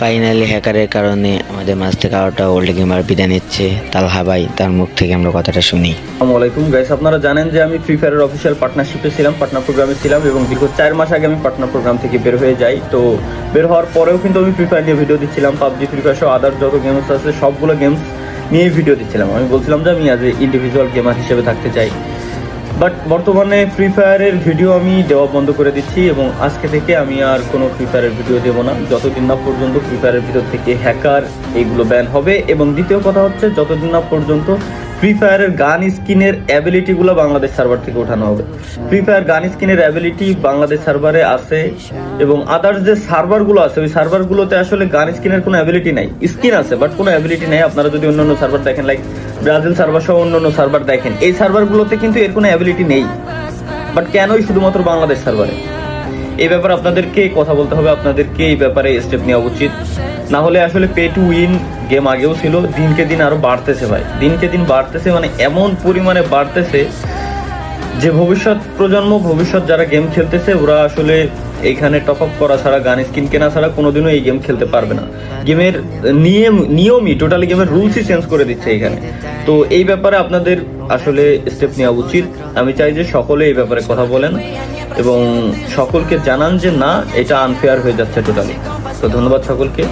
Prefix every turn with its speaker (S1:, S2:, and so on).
S1: Finally হ্যাকারের কারণে আমাদের মাঝ থেকে আরোটা ওল্ড গেমার বিদায় নিচ্ছে। তালহা ভাই, তার মুখ থেকে আমরা কথাটা শুনি।
S2: আসসালামু আলাইকুম গাইস আপনারা জানেন যে আমি ফ্রি ফায়ারের অফিসিয়াল পার্টনারশিপে ছিলাম পার্টনার প্রোগ্রামে ছিলাম এবং দীর্ঘ চার মাস আগে আমি পার্টনার প্রোগ্রাম থেকে বের হয়ে যাই। তো বের হওয়ার পরেও কিন্তু আমি ফ্রি ফায়ার নিয়ে ভিডিও দিচ্ছিলাম পাবজি ফ্রি ফায়ার সহ আদার যত গেমস আছে, সবগুলো গেমস নিয়ে ভিডিও দিচ্ছিলাম। আমি বলছিলাম যে আমি আজ ইন্ডিভিজুয়াল গেমার হিসেবে থাকতে চাই। বাট বর্তমানে ফ্রি ফায়ারের ভিডিও আমি দেওয়া বন্ধ করে দিচ্ছি এবং আজকে থেকে আমি আর কোনো ফ্রি ফায়ারের ভিডিও দেবো না। যতদিন না পর্যন্ত ফ্রি ফায়ারের ভিতর থেকে হ্যাকার এইগুলো ব্যান হবে এবং দ্বিতীয় কথা হচ্ছে, যতদিন না পর্যন্ত ফ্রি ফায়ারের গান স্কিনের অ্যাবিলিটিগুলো বাংলাদেশ সার্ভার থেকে ওঠানো হবে। ফ্রি ফায়ার গান স্কিনের অ্যাবিলিটি বাংলাদেশ সার্ভারে আছে এবং আদার্স যে সার্ভারগুলো আছে, ওই সার্ভারগুলোতে আসলে গান স্কিনের কোনো অ্যাবিলিটি নাই। স্কিন আছে বাট কোনো অ্যাবিলিটি নাই। আপনারা যদি অন্যান্য সার্ভার দেখেন লাইক ব্রাজিল সার্ভার সহ অন্যান্য সার্ভার দেখেন। এই সার্ভারগুলোতে কিন্তু এর কোনো অ্যাবিলিটি নেই। বাট কেনই শুধুমাত্র বাংলাদেশ সার্ভারে এই ব্যাপারে আপনাদেরকে কথা বলতে হবে, আপনাদেরকে এই ব্যাপারে স্টেপ নেওয়া উচিত। না হলে আসলে পে টু উইন গেম আগেও ছিল, দিনকে দিন আরও বাড়তেছে ভাই। দিনকে দিন বাড়তেছে মানে এমন পরিমাণে বাড়তেছে যে ভবিষ্যৎ প্রজন্ম, ভবিষ্যৎ যারা গেম খেলতেছে, ওরা আসলে এইখানে টপ আপ করা ছাড়া, গান স্কিন কেনা ছাড়া কোনোদিনও এই গেম খেলতে পারবে না। গেমের নিয়ম, নিয়মই টোটালি গেমের রুলসই চেঞ্জ করে দিচ্ছে এখানে তো এই ব্যাপারে আপনাদের আসলে স্টেপ নেওয়া উচিত। আমি চাই যে সকলে এই ব্যাপারে কথা বলেন এবং সকলকে জানান যে না, এটা আনফেয়ার হয়ে যাচ্ছে টোটালি তো ধন্যবাদ সকলকে।